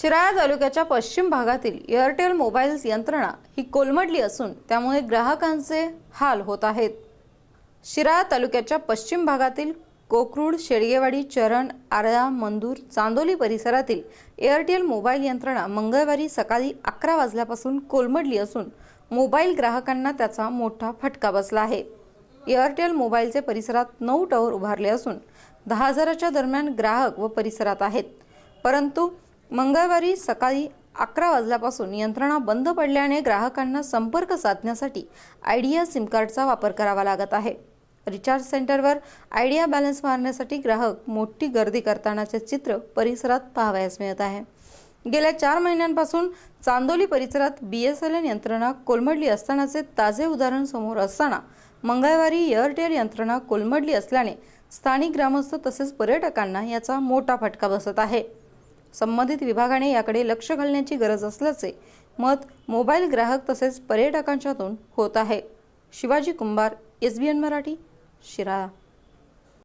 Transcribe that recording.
शिराळा तालुक्याच्या पश्चिम भागातील एअरटेल मोबाईल्स यंत्रणा ही कोलमडली असून त्यामुळे ग्राहकांचे हाल होत आहेत. शिराळा तालुक्याच्या पश्चिम भागातील कोकरूड शेडगेवाडी चरण आरळा मंदूर चांदोली परिसरातील एअरटेल मोबाईल यंत्रणा मंगळवारी सकाळी अकरा वाजल्यापासून कोलमडली असून मोबाईल ग्राहकांना त्याचा मोठा फटका बसला आहे. एअरटेल मोबाईलचे परिसरात नऊ टॉवर उभारले असून दहा हजाराच्या दरम्यान ग्राहक व परिसरात आहेत. परंतु मंगळवारी सकाळी अकरा वाजल्यापासून यंत्रणा बंद पडल्याने ग्राहकांना संपर्क साधण्यासाठी आयडिया सिम कार्डचा वापर करावा लागत आहे. रिचार्ज सेंटरवर आयडिया बॅलन्स मारण्यासाठी ग्राहक मोठी गर्दी करतानाचे चित्र परिसरात पाहावयास मिळत आहे. गेल्या चार महिन्यांपासून चांदोली परिसरात बी एस एल एन यंत्रणा कोलमडली असतानाचे ताजे उदाहरण समोर असताना मंगळवारी एअरटेल यंत्रणा कोलमडली असल्याने स्थानिक ग्रामस्थ तसेच पर्यटकांना याचा मोठा फटका बसत आहे. संबंधित विभागाने याकडे लक्ष घालण्याची गरज असल्याचे मत मोबाईल ग्राहक तसेच पर्यटकांच्यातून होत आहे. Shivaji Kumbhar S B N Marathi Shirala